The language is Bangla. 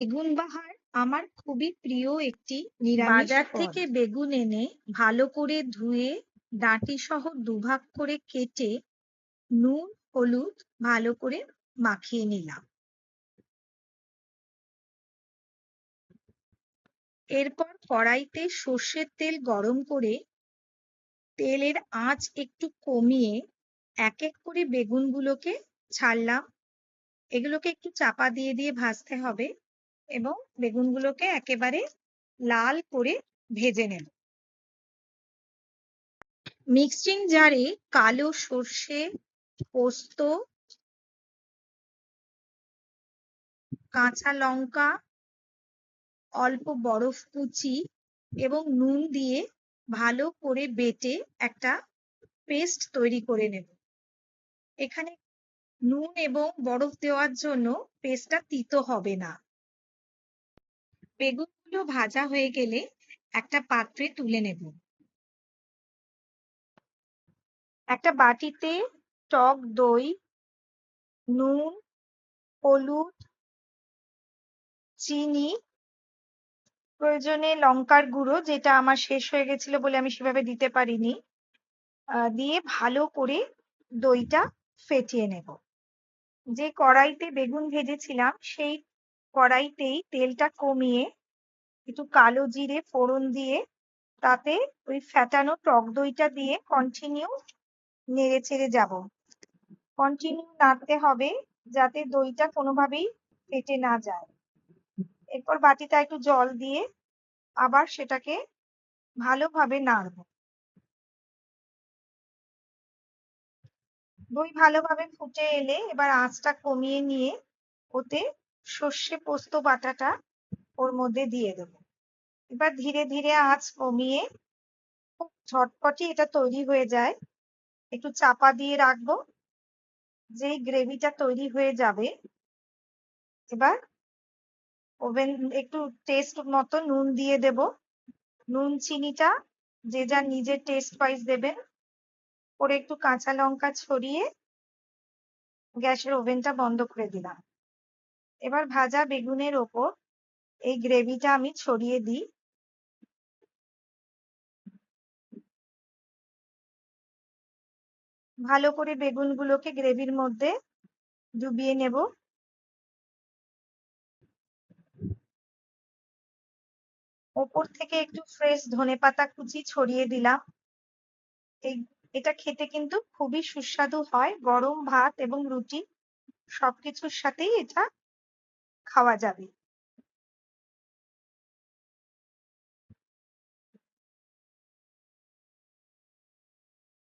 বেগুন বাহার আমার খুবই প্রিয় একটি নিরামিষ বাজার ফল। থেকে বেগুন এনে ভালো করে ধুয়ে ডাঁটি সহ দুভাগ করে কেটে নুন হলুদ ভালো করে মাখিয়ে নিলাম। এরপর কড়াইতে সর্ষের তেল গরম করে তেলের আঁচ একটু কমিয়ে এক এক করে বেগুনগুলোকে ছাড়লাম। এগুলোকে একটু চাপা দিয়ে দিয়ে ভাজতে হবে। এবং বেগুনগুলোকে একেবারে লাল করে ভেজে নেব। মিক্সিং জারে কালো সর্ষে, পোস্ত, কাঁচা লঙ্কা, অল্প বরফ কুচি এবং নুন দিয়ে ভালো করে বেটে একটা পেস্ট তৈরি করে নেব। এখানে নুন এবং বরফ দেওয়ার জন্য পেস্টটা তিতো হবে না। বেগুনগুলো ভাজা হয়ে গেলে একটা পাত্রে তুলে নেব। একটা বাটিতে টক দই, নুন, হলুদ, চিনি, প্রয়োজনে লঙ্কার গুঁড়ো, যেটা আমার শেষ হয়ে গেছিল বলে আমি সেভাবে দিতে পারিনি দিয়ে ভালো করে দইটা ফেটিয়ে নেব। যে কড়াইতে বেগুন ভেজেছিলাম, সেই কড়াইতেই তেলটা কমিয়ে একটু কালো জিরে ফোড়ন দিয়ে তাতে ওই ফ্যাটানো টক দইটা দিয়ে কন্টিনিউ নেড়ে চেড়ে যাব। কন্টিনিউ নাড়তে হবে যাতে দইটা কোনোভাবেই ফেটে না যায়। এরপর বাটিতে একটু জল দিয়ে আবার সেটাকে ভালোভাবে নাড়ব। দই ভালোভাবে ফুটে এলে এবার আঁচটা কমিয়ে নিয়ে ওতে সর্ষে পোস্ত বাটাটা ওর মধ্যে দিয়ে দেব। এবার ধীরে ধীরে আঁচ কমিয়ে খুব ঝটপটি এটা তৈরি হয়ে যায়। একটু চাপা দিয়ে রাখব। যেই গ্রেভিটা তৈরি হয়ে যাবে, এবার ওভেন একটু টেস্ট মতো নুন দিয়ে দেব। নুন চিনিটা যে যার নিজের টেস্ট ওয়াইজ দেবেন। করে একটু কাঁচা লঙ্কা ছড়িয়ে গ্যাসের ওভেনটা বন্ধ করে দিলাম। এবার ভাজা বেগুনের ওপর এই গ্রেভিটা আমি ছড়িয়ে দিই। ভালো করে বেগুনগুলোকে গ্রেভির মধ্যে ডুবিয়ে নেব। ওপর থেকে একটু ফ্রেশ ধনেপাতা কুচি ছড়িয়ে দিলাম। এই, এটা খেতে কিন্তু খুবই সুস্বাদু হয়, গরম ভাত এবং রুটি, সবকিছুর সাথেই এটা খাওয়া যাবে।